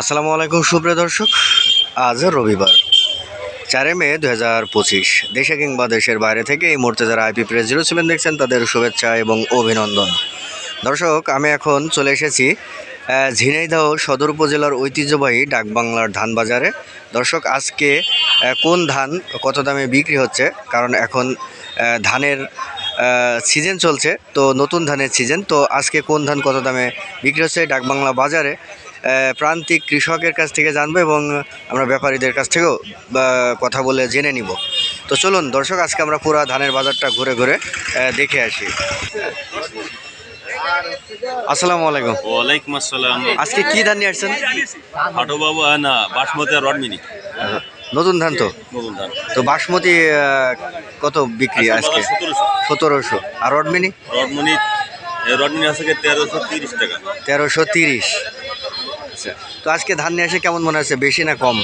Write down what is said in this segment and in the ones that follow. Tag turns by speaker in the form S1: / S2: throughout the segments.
S1: আসসালামু আলাইকুম, সুপ্রিয় দর্শক। আজ রবিবার চারে মে দু হাজার পঁচিশ। দেশে কিংবা দেশের বাইরে থেকে এই মুহূর্তে যারা আইপি প্রেস জিরো সেভেন দেখছেন, তাদের শুভেচ্ছা এবং অভিনন্দন। দর্শক, আমি এখন চলে এসেছি ঝিনাইদহ সদর উপজেলার ঐতিহ্যবাহী ডাকবাংলার ধান বাজারে। দর্শক, আজকে কোন ধান কত দামে বিক্রি হচ্ছে? কারণ এখন ধানের সিজন চলছে, তো নতুন ধানের সিজন তো আজকে কোন ধান কত দামে বিক্রি হচ্ছে ডাকবাংলা বাজারে? প্রান্তিক কৃষকের কাছ থেকে জানব এবং আমরা ব্যাপারীদের কাছ থেকেও কথা বলে জেনে নিব। তো চলুন দর্শক আজকে আমরা পুরো ধানের বাজারটা ঘুরে ঘুরে দেখে আসি। আসসালামু আলাইকুম।
S2: ওয়ালাইকুম আসসালাম।
S1: আজকে কি ধান নিয়ে আসছেন?
S2: হাটো বাবু না বাসমতি
S1: নতুন ধান তো?
S2: নতুন ধান।
S1: তো বাসমতি কত বিক্রি আজকে
S2: সতেরোশো।
S1: সতেরোশো। আর রডমিনি
S2: রডমিনি রডমিনি আছে তেরোশো তিরিশ টাকা।
S1: তেরোশো তিরিশ। আচ্ছা তো আজকে ধান নিয়ে আসে কেমন মনে হচ্ছে? বেশি না কম?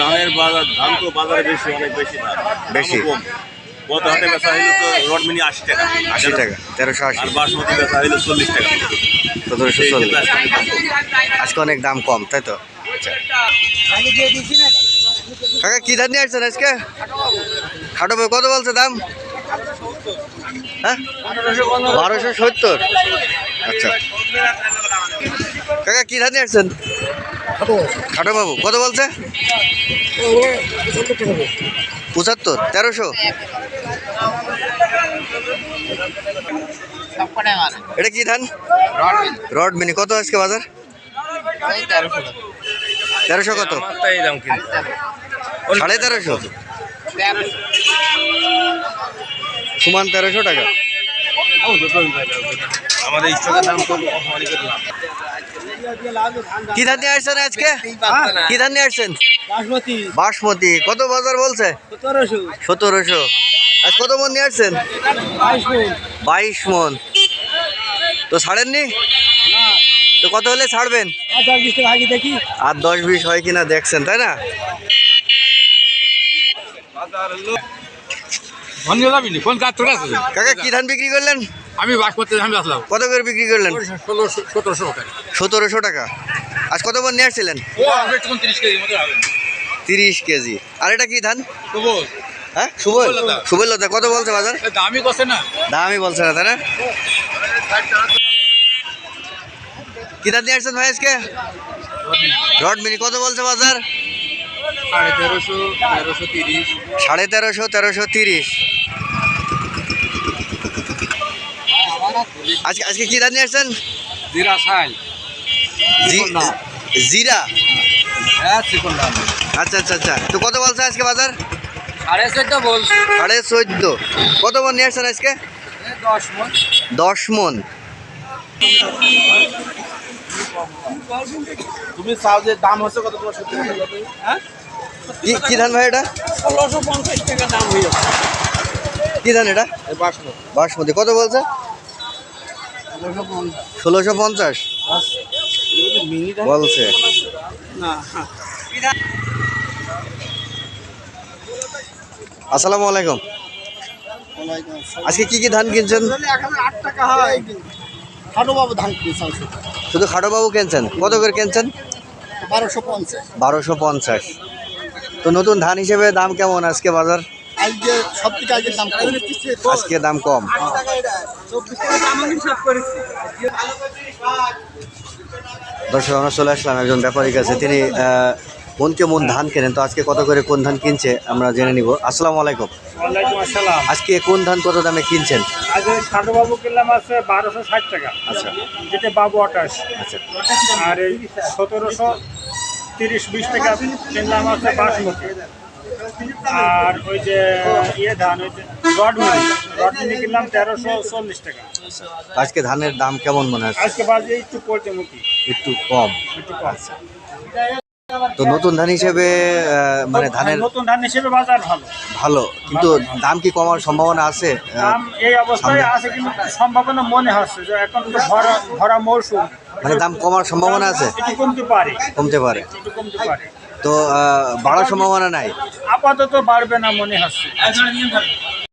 S2: ধানের বাজার ধান তো বাজারে বেশি অনেক বেশি
S1: বেশি?
S2: কম। গত হাটে বেচা হইল তো রডমিনি আশি টাকা।
S1: আশি টাকা তেরোশো আশি।
S2: আর বাসমতি বেচা হইল চল্লিশ টাকা। সেই
S1: চল্লিশ।
S2: আজকে
S1: অনেক দাম কম তাই তো? আচ্ছা। কাকা কি ধান নিয়ে আসছেন আজকে? খাটো কত বলছে দাম? হ্যাঁ? বারোশো সত্তর। আচ্ছা। কাকা, কি ধান আসছেন? খাটো বাবু কত বলছে? পঁচাত্তর, তেরোশো? এটা কি ধান? রড মিনি। কত আজকে বাজার? তেরোশো কত? সাড়ে তেরোশো। সমান তেরোশো টাকা।
S2: আমাদের স্টকের দাম তো অপমানি করে লাভ
S1: কি ধান নিয়ে আসছেন আজকে? কি ধান নিয়ে আসছেন?
S3: বাসমতি।
S1: কত বাজার বলছে?
S3: সতেরোশো।
S1: আজ কত মন নিয়ে আসছেন?
S3: বাইশ মন।
S1: বাইশ মন। তো ছাড়েননি? তো কত হলে ছাড়বেন?
S3: আর দশ বিশ
S1: হয় কিনা দেখছেন তাই না? কাকা কি ধান বিক্রি করলেন?
S4: আমি বাসমতি ধান আসলাম
S1: কত করে বিক্রি করলেন?
S4: সতেরোশো টাকা।
S1: সতেরোশো টাকা। আজ কত মন নিয়ে আসছিলেন?
S4: তিরিশ কেজি।
S1: আর এটা কি ধান? হ্যাঁ? সুবল?
S4: সুবললতা।
S1: সুবললতা কত বলছে বাজার?
S4: দামই না।
S1: দামই বলছে না তাই না? কি ধান নিয়ে আসছেন ভাই আজকে? রড মিনি কত বলছে বাজার?
S4: সাড়ে তেরোশো তেরোশো তিরিশ।
S1: সাড়ে তেরোশো তেরোশো তিরিশ। আজকে আজকে কি ধান নিয়ে আসছেন
S4: জিরা
S1: জি- জিরা?
S4: হ্যাঁ
S1: আচ্ছা আচ্ছা আচ্ছা। তো কত বলছে আজকে বাজার?
S4: সাড়ে চোদ্দ বলছি।
S1: সাড়ে চোদ্দ। কত মন নিয়ে আসছেন আজকে?
S4: দশ মন।
S1: দশ মন।
S3: তুমি চাও যে দাম হচ্ছে কত তোমার সত্যি হ্যাঁ?
S1: কি কি ধান ভাই এটা?
S3: ষোলোশো পঞ্চাশ টাকা দাম হয়ে যাচ্ছে
S1: কি ধান এটা?
S3: বাসমতি।
S1: বাসমতি। কত বলছে?
S3: ষোলোশো পঞ্চাশ।
S1: বলছে। আসসালামু আলাইকুম। আজকে কি কি ধান কিনছেন?
S3: হয়
S1: শুধু খাটো বাবু কিনছেন? কত করে কিনছেন?
S3: বারোশো পঞ্চাশ।
S1: বারোশো পঞ্চাশ। তো নতুন ধান হিসেবে দাম কেমন আজকে বাজার?
S3: আজকে সব থেকে আজকে দাম কম।
S1: আজকে দাম কম।
S3: চব্বিশ টাকা দাম আমি সব করেছি
S1: দর্শক আমরা চলে আসলাম একজন ব্যাপারীর কাছে। তিনি মনকে মন ধান কেনেন? তো আজকে কত করে কোন ধান কিনছে আমরা জেনে নিব। আসসালামু আলাইকুম।
S5: ওয়ালাইকুম
S1: আজকে কোন ধান কত দামে কিনছেন?
S5: আজ সাধু বাবু কিনলাম আছে বারোশো ষাট টাকা।
S1: আচ্ছা।
S5: যেটা বাবু আটাশ
S1: আচ্ছা।
S5: আর এই সতেরোশো তিরিশ বিশ টাকা কিনলাম আছে বাসমতি। আর ওই যে ইয়ে ধান ওই যে রডমিনি রডমিনি কিনলাম তেরোশো চল্লিশ টাকা।
S1: আজকে ধানের দাম কেমন মনে হচ্ছে?
S5: আজকে বাজে একটু পড়তে মুখী।
S1: একটু কম।
S5: একটু কম।
S1: তো নতুন ধান হিসেবে মানে ধানের
S5: নতুন ধান হিসেবে বাজার ভালো।
S1: ভালো। কিন্তু দাম কি কমার সম্ভাবনা আছে?
S5: দাম এই অবস্থায় আছে কিন্তু সম্ভাবনা মনে হচ্ছে যে এখন তো ভরা ভরা মৌসুম।
S1: মানে দাম কমার সম্ভাবনা আছে?
S5: কমতে পারে।
S1: কমতে পারে।
S5: কমতে পারে।
S1: তো আহ, বাড়ার সম্ভাবনা নাই।
S5: আপাতত বাড়বে না মনে হচ্ছে।